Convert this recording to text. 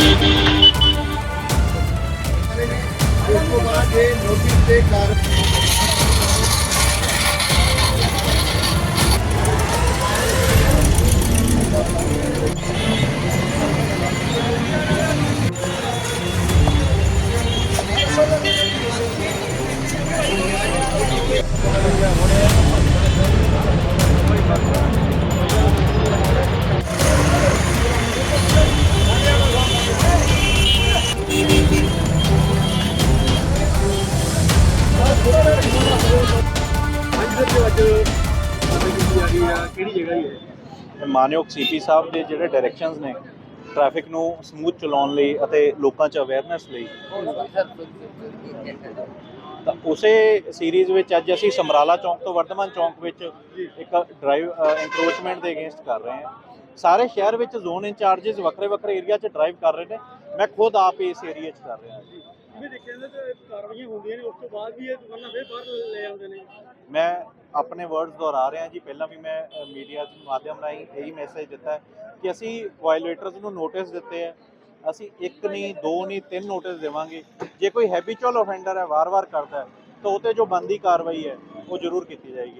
ਉਸ ਤੋਂ ਮਾਨਯੋਗ ਸੀਪੀ ਸਾਹਿਬ ਦੇ ਜਿਹੜੇ ਡਾਇਰੈਕਸ਼ਨਸ ਨੇ ਟ੍ਰੈਫਿਕ ਨੂੰ ਸਮੂਥ ਚਲਾਉਣ ਲਈ ਅਤੇ ਲੋਕਾਂ 'ਚ ਅਵੇਅਰਨੈਸ ਲਈ। ਤਾਂ ਉਸੇ ਸੀਰੀਜ਼ ਵਿੱਚ ਅੱਜ ਅਸੀਂ ਸਮਰਾਲਾ ਚੌਂਕ ਤੋਂ ਵਰਧਮਾਨ ਚੌਂਕ ਵਿੱਚ ਇੱਕ ਡਰਾਈਵ ਐਨਕਰੋਚਮੈਂਟ ਦੇ ਅਗੇਂਸਟ ਕਰ ਰਹੇ ਹਾਂ। ਸਾਰੇ ਸ਼ਹਿਰ ਵਿੱਚ ਜ਼ੋਨ ਇੰਚਾਰजेस ਵੱਖਰੇ ਵੱਖਰੇ ਏਰੀਆ 'ਚ ਡਰਾਈਵ ਕਰ ਰਹੇ ਨੇ। ਮੈਂ ਖੁਦ ਆਪ ਇਸ ਏਰੀਆ 'ਚ ਕਰ ਰਿਹਾ। ਜੀ ਵੀ ਦੇਖਿਆ ਜਾਂਦਾ ਤੇ ਕਾਰਵਾਈਆਂ ਹੁੰਦੀਆਂ ਨੇ ਉਸ ਤੋਂ ਬਾਅਦ ਵੀ ਇਹ ਦੁਕਾਨਾਂ ਫੇਰ ਬਾਹਰ ਲੈ ਆਉਂਦੇ ਨੇ। ਮੈਂ ਆਪਣੇ ਵਰਡਸ ਦੁਹਰਾ ਰਿਹਾ ਜੀ। ਪਹਿਲਾਂ ਵੀ ਮੈਂ ਮੀਡੀਆ ਦੇ ਮਾਧਿਅਮ ਰਾਹੀਂ ਇਹੀ ਮੈਸੇਜ ਦਿੱਤਾ ਕਿ ਅਸੀਂ ਵਾਇਓਲੇਟਰਸ ਨੂੰ ਨੋਟਿਸ ਦਿੱਤੇ ਹੈ। ਅਸੀਂ ਇੱਕ ਨਹੀਂ ਦੋ ਨਹੀਂ ਤਿੰਨ ਨੋਟਿਸ ਦੇਵਾਂਗੇ। ਜੇ ਕੋਈ ਹੈਬਿਚੁਅਲ ਆਫੈਂਡਰ ਹੈ ਵਾਰ-ਵਾਰ ਕਰਦਾ ਹੈ ਤਾਂ ਉਹ ਤੇ ਜੋ ਬੰਦੀ ਕਾਰਵਾਈ ਹੈ ਉਹ ਜ਼ਰੂਰ ਕੀਤੀ ਜਾਏਗੀ।